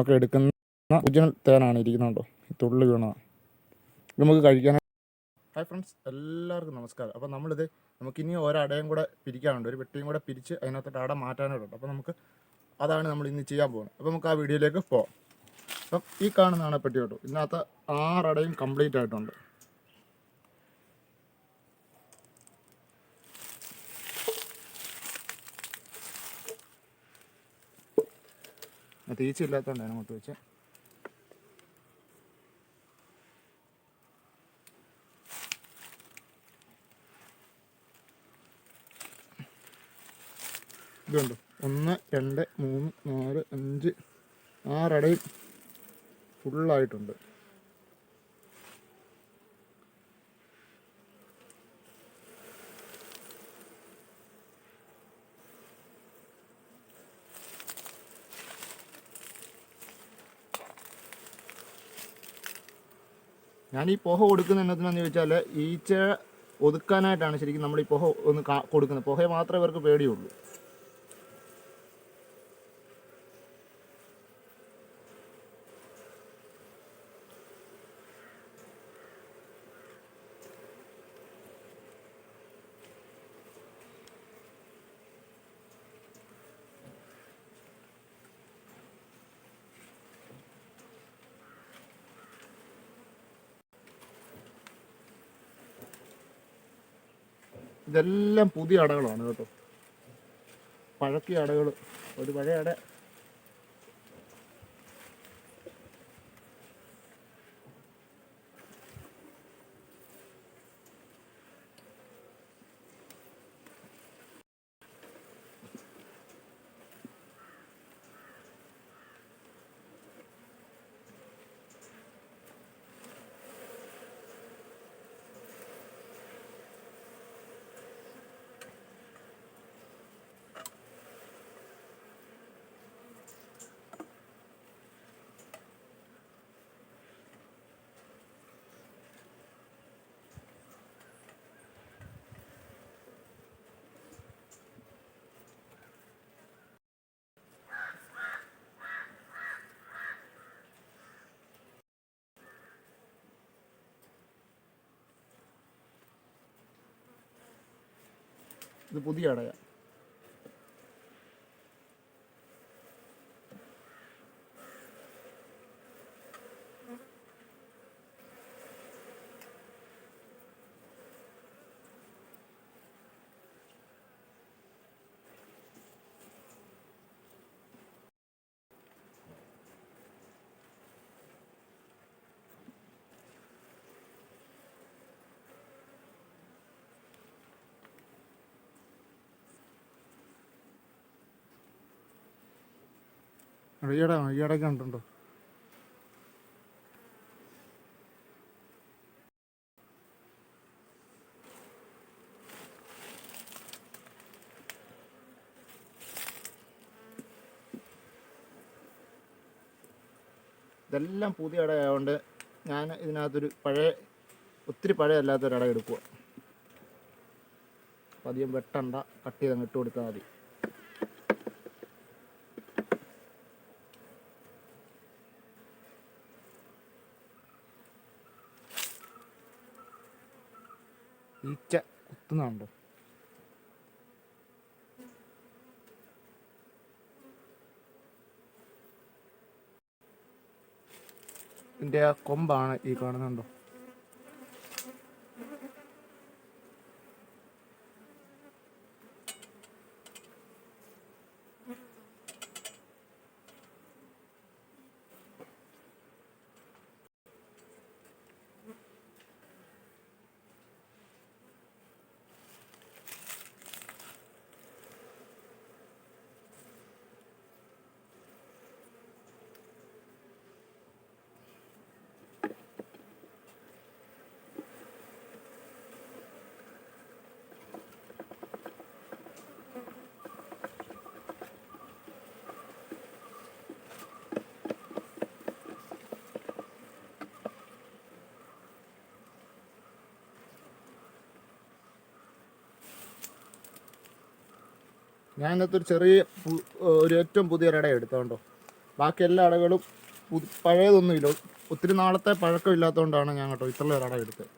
ഒക്കെ എടുക്കുന്ന ഒറിജിനൽ തേനാണ് ഇരിക്കുന്നുണ്ടോ? തുള്ളി വീണതാണ് ഇത് നമുക്ക് കഴിക്കാനായി ഹായ് ഫ്രണ്ട്സ് എല്ലാവർക്കും നമസ്കാരം. അപ്പോൾ നമ്മളിത് നമുക്കിനി ഒരടയും കൂടെ പിരിക്കാനുണ്ട്. ഒരു വെട്ടിയും കൂടെ പിരിച്ച് അതിനകത്തോട്ട് അട മാറ്റാനായിട്ടുണ്ട് അപ്പോൾ നമുക്ക് അതാണ് നമ്മൾ ഇന്ന് ചെയ്യാൻ പോകുന്നത്. അപ്പോൾ നമുക്ക് ആ വീഡിയോയിലേക്ക് പോകാം അപ്പം ഈ കാണുന്നതാണ് പെട്ടി കേട്ടോ. ഇതിനകത്ത് ആറടയും കംപ്ലീറ്റ് ആയിട്ടുണ്ട്. തീച്ചില്ലാത്തതുകൊണ്ടാണ് അങ്ങോട്ട് വെച്ച്. ഇതുണ്ട് ഒന്ന് രണ്ട് മൂന്ന് നാല് അഞ്ച് ആറടയും ഫുള്ളായിട്ടുണ്ട് ഞാൻ ഈ പുക കൊടുക്കുന്ന എന്നതിനാന്ന് ചോദിച്ചാൽ ഈച്ച ഒതുക്കാനായിട്ടാണ് ശരിക്കും നമ്മൾ ഈ പുക ഒന്ന് കൊടുക്കുന്നത്. പുഹയെ മാത്രമേ ഇവർക്ക് പേടിയുള്ളൂ. ഇതെല്ലാം പുതിയ അടകളാണ് കേട്ടോ. പഴക്കിയ അടകൾ ഒരു പഴയ അട ഇത് പുതിയ അടയാണ് കണ്ടുണ്ടോ ഇതെല്ലാം പുതിയ അടയായതുകൊണ്ട് ഞാൻ ഇതിനകത്തൊരു പഴയ ഒത്തിരി പഴയ അല്ലാത്തൊരു അട എടുക്കുക അപ്പം അധികം വെട്ടണ്ട കട്ട് ചെയ്ത് അങ്ങ് ഇട്ട് കൊടുത്താൽ മതി. ഈച്ച കുത്തുന്നുണ്ടോ? ഇതിന്റെ ആ കൊമ്പാണ് ഈ കാണുന്നുണ്ടോ? ഞാൻ ഇന്നത്തെ ഒരു ചെറിയ ഒരു ഏറ്റവും പുതിയ ഇട എടുത്തോണ്ടോ ബാക്കി എല്ലാ അടകളും പഴയതൊന്നുമില്ല. ഒത്തിരി നാളത്തെ പഴക്കം ഇല്ലാത്തതുകൊണ്ടാണ് ഞാൻ കേട്ടോ ഇത്രയുള്ള ഒരു അട എടുത്തത്.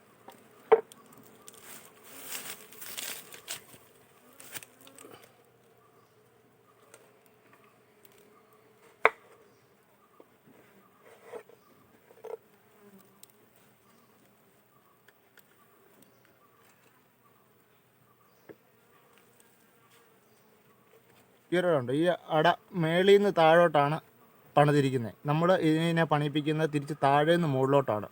ഈ ഈ അട മേളിൽ നിന്ന് താഴോട്ടാണ് പണിതിരിക്കുന്നത് നമ്മൾ ഇതിനെ പണിപ്പിക്കുന്നത് തിരിച്ച് താഴെ നിന്ന് മുകളിലോട്ടാണ്.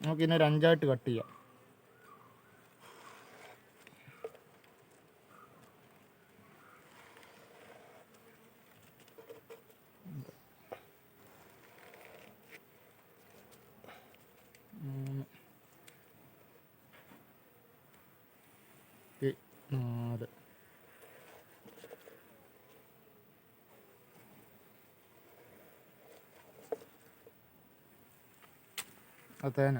നമുക്കിതിനൊരു അഞ്ചായിട്ട് കട്ട് ചെയ്യാം മൂന്ന് ഈ നാല് അതേന.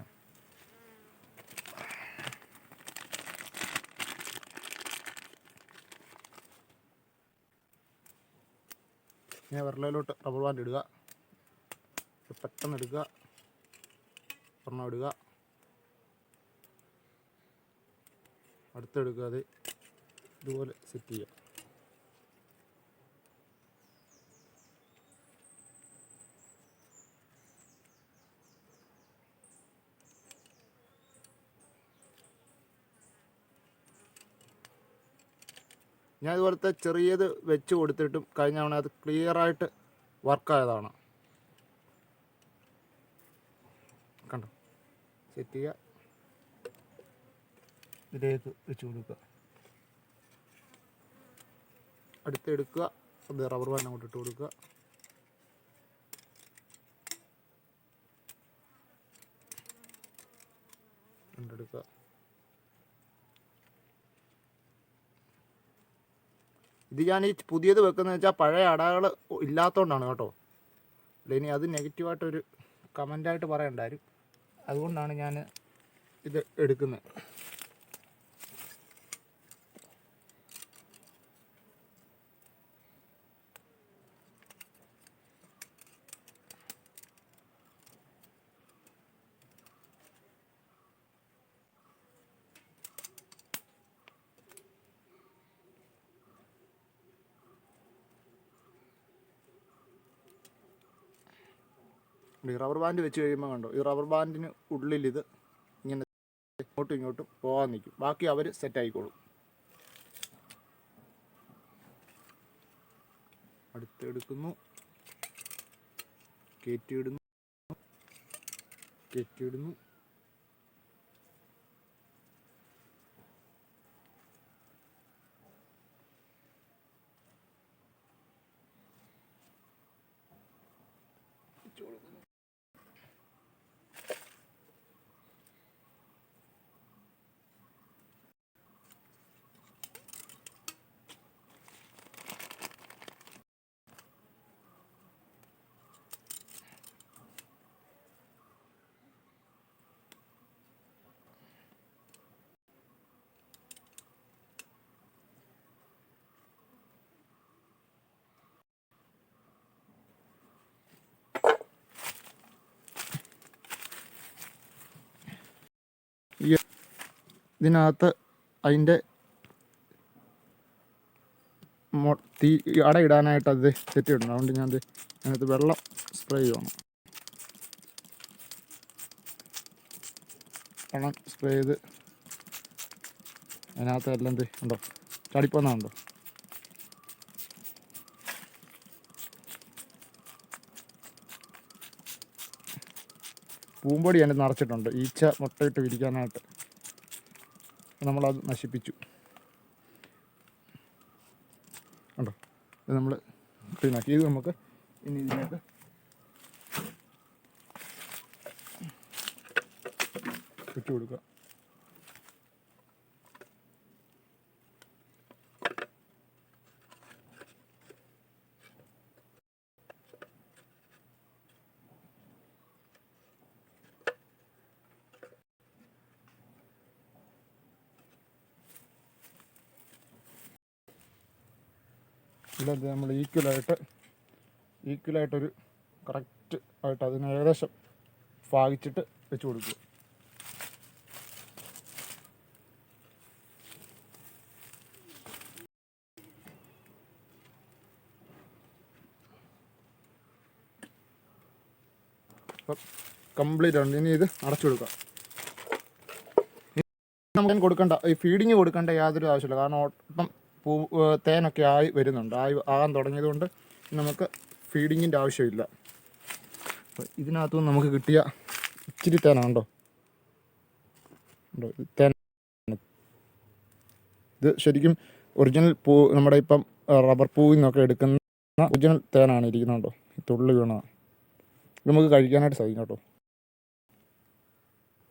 ഞാൻ വിരലയിലോട്ട് റബ്ബർ ബാൻഡ് ഇടുക. പെട്ടെന്ന് എടുക്കുക. ഒരെണ്ണം ഇടുക. അടുത്തെടുക്കുക. അത് ഇതുപോലെ സെറ്റ് ചെയ്യുക. ഞാൻ ഇതുപോലത്തെ ചെറിയത് വെച്ച് കൊടുത്തിട്ടും കഴിഞ്ഞ തവണ അത് ക്ലിയറായിട്ട് വർക്കായതാണ് കണ്ടോ? സെറ്റ് ചെയ്യുക. ഇതിലേക്ക് വെച്ച് കൊടുക്കുക. അടുത്തെടുക്കുക അത് റബ്ബർ ബാൻഡ് അങ്ങോട്ട് ഇട്ട് കൊടുക്കുക. കണ്ടെടുക്കുക ഇത് ഞാൻ ഈ പുതിയത് വെക്കുന്നത് വെച്ചാൽ പഴയ അടകൾ ഇല്ലാത്തതുകൊണ്ടാണ് കേട്ടോ. അല്ല ഇനി അത് നെഗറ്റീവായിട്ടൊരു കമന്റായിട്ട് പറയണ്ടായിരുന്നു അതുകൊണ്ടാണ് ഞാൻ ഇത് എടുക്കുന്നത്. ഈ റബ്ബർ ബാൻഡ് വെച്ച് കഴിയുമ്പോൾ കണ്ടോ? ഈ റബ്ബർ ബാൻഡിന് ഉള്ളിൽ ഇത് ഇങ്ങനെ ഇങ്ങോട്ടും ഇങ്ങോട്ടും പോകാൻ നിൽക്കും ബാക്കി അവർ സെറ്റ് ആയിക്കോളും. അടുത്തെടുക്കുന്നു. കയറ്റിയിടുന്നു. കയറ്റിയിടുന്നു. ഈ ഇതിനകത്ത് അതിന്റെ തീ അട ഇടാനായിട്ട് അത് സെറ്റ് ഇടണം അതുകൊണ്ട് ഞാൻ അത് അതിനകത്ത് വെള്ളം സ്പ്രേ ചെയ്യണം. വെള്ളം സ്പ്രേ ചെയ്ത് അതിനകത്ത് എല്ലാം എന്ത് ഉണ്ടോ? ചടിപ്പോന്നുണ്ടോ പൂമ്പൊടി അതിന്റെ നിറച്ചിട്ടുണ്ട്. ഈച്ച മുട്ടയിട്ട് വിരിക്കാനായിട്ട്. നമ്മളത് നശിപ്പിച്ചു. കണ്ടോ? ഇത് നമ്മൾ ക്ലീനാക്കി. ഇത് നമുക്ക് ഇനി ഇതിനകത്ത് കൊടുക്കുക ഇവിടെ നമ്മൾ ഈക്വലായിട്ട് ഈക്വലായിട്ടൊരു കറക്റ്റ് ആയിട്ട് അതിന് ഏകദേശം ഭാഗിച്ചിട്ട് വെച്ച് കൊടുക്കുക. കംപ്ലീറ്റ് ആണ്. ഇനി ഇത് അടച്ചു കൊടുക്കാം നമുക്ക് കൊടുക്കണ്ട ഈ ഫീഡിങ് കൊടുക്കേണ്ട യാതൊരു ആവശ്യമില്ല. കാരണം ഒപ്പം പൂ തേനൊക്കെ ആയി വരുന്നുണ്ട്. ആയി ആകാൻ തുടങ്ങിയതുകൊണ്ട് നമുക്ക് ഫീഡിങ്ങിന്റെ ആവശ്യമില്ല. ഇതിനകത്തുനിന്ന് നമുക്ക് കിട്ടിയ ഇച്ചിരി തേനാണ്ടോ തേൻ ഇത് ശരിക്കും ഒറിജിനൽ പൂ നമ്മുടെ ഇപ്പം റബ്ബർ പൂവിൽ നിന്നൊക്കെ എടുക്കുന്ന ഒറിജിനൽ തേനാണ് ഇരിക്കുന്നുണ്ടോ തുള്ളി വീണതാണ് നമുക്ക് കഴിക്കാനായിട്ട് സാധിക്കും കേട്ടോ.